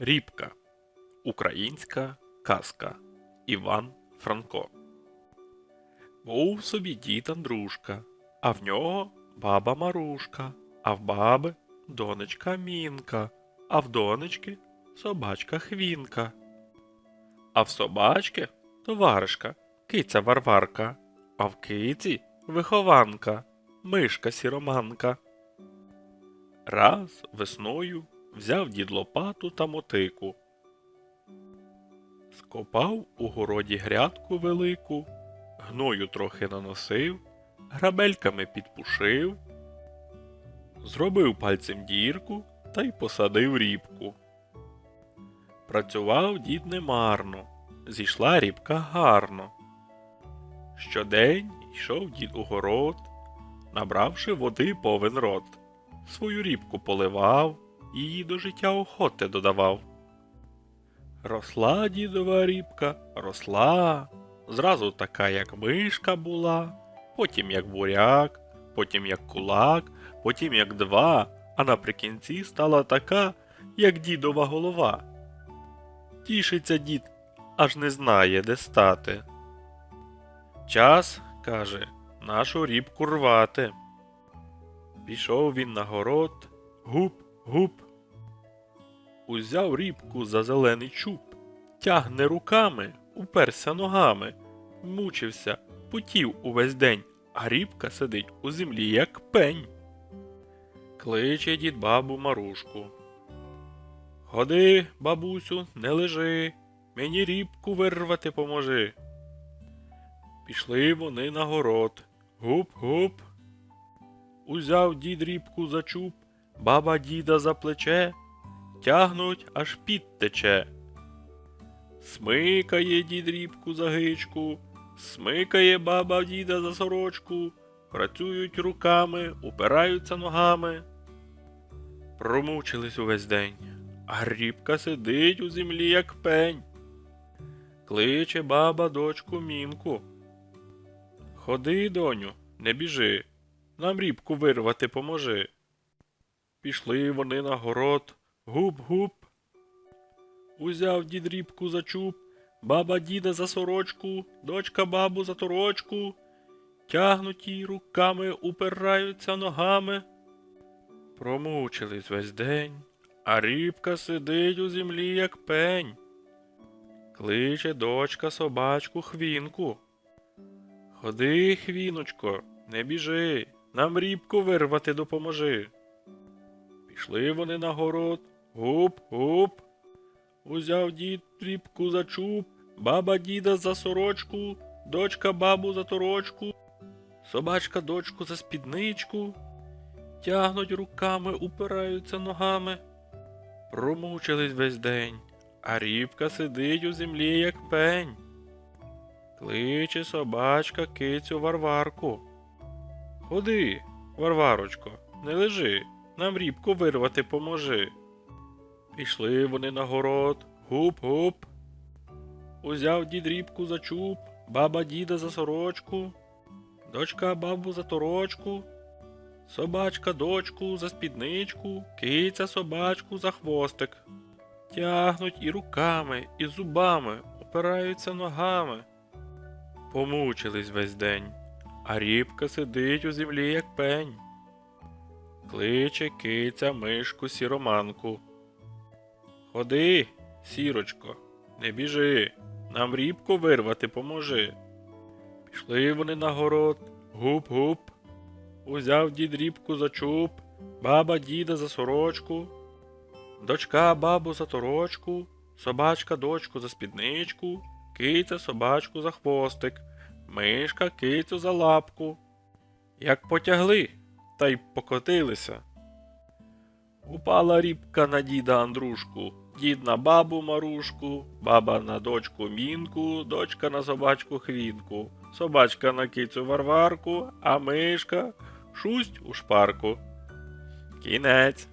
Рібка. Українська казка. Іван Франко. Був собі дід Андрушка, а в нього баба Марушка, а в баби донечка Мінка, а в донечки собачка Хвінка. А в собачки товаришка, киця Варварка, а в киці вихованка, мишка сіроманка. Раз весною взяв дід лопату та мотику. Скопав у городі грядку велику, гною трохи наносив, грабельками підпушив, зробив пальцем дірку та й посадив рібку. Працював дід немарно, зійшла рібка гарно. Щодень йшов дід у город, набравши води повен рот, свою рібку поливав, її до життя охоти додавав. Росла дідова рібка, росла, зразу така, як мишка була, потім як буряк, потім як кулак, потім як два, а наприкінці стала така, як дідова голова. Тішиться дід, аж не знає, де стати. Час, каже, нашу рібку рвати. Пішов він на город, гуп, гуп. Узяв рібку за зелений чуб, тягне руками, уперся ногами, мучився, потів увесь день, а рібка сидить у землі, як пень. Кличе дід бабу Марушку. Ходи, бабусю, не лежи, мені рібку вирвати поможи. Пішли вони на город. Гуп-гуп. Узяв дід рібку за чуб, баба діда за плече, тягнуть, аж під тече. Смикає дід рібку за гичку, смикає баба діда за сорочку, працюють руками, упираються ногами. Промучились увесь день, а рібка сидить у землі, як пень. Кличе баба дочку мінку. Ходи, доню, не біжи, нам рібку вирвати поможи. Пішли вони на город, гуп-гуп. Узяв дід рібку за чуб, баба діда за сорочку, дочка бабу за торочку. Тягнуть її руками, упираються ногами. Промучились весь день, а рібка сидить у землі, як пень. Кличе дочка собачку хвінку. Ходи, хвіночко, не біжи, нам рібку вирвати допоможи. Пішли вони на город, гуп-гуп. Узяв дід рібку за чуб, баба діда за сорочку, дочка бабу за торочку, собачка дочку за спідничку, тягнуть руками, упираються ногами. Промучились весь день, а рібка сидить у землі, як пень. Кличе собачка кицю Варварку. Ходи, Варварочко, не лежи, нам рібку вирвати поможи. Пішли вони на город, гуп-гуп. Узяв дід рібку за чуб, баба діда за сорочку, дочка бабу за торочку, собачка дочку за спідничку, киця собачку за хвостик. Тягнуть і руками, і зубами, опираються ногами. Помучились весь день, а рібка сидить у землі, як пень. Кличе киця мишку сіроманку. Ходи, сірочко, не біжи, нам рібку вирвати поможи. Пішли вони на город, гуп-гуп. Узяв дід рібку за чуб, баба діда за сорочку, дочка бабу за торочку, собачка дочку за спідничку, киця собачку за хвостик, мишка кицю за лапку. Як потягли, та й покотилися. Упала рібка на діда Андрушку, дід на бабу Марушку, баба на дочку Мінку, дочка на собачку Хвінку, собачка на кицю Варварку, а мишка шусть у шпарку. Кінець.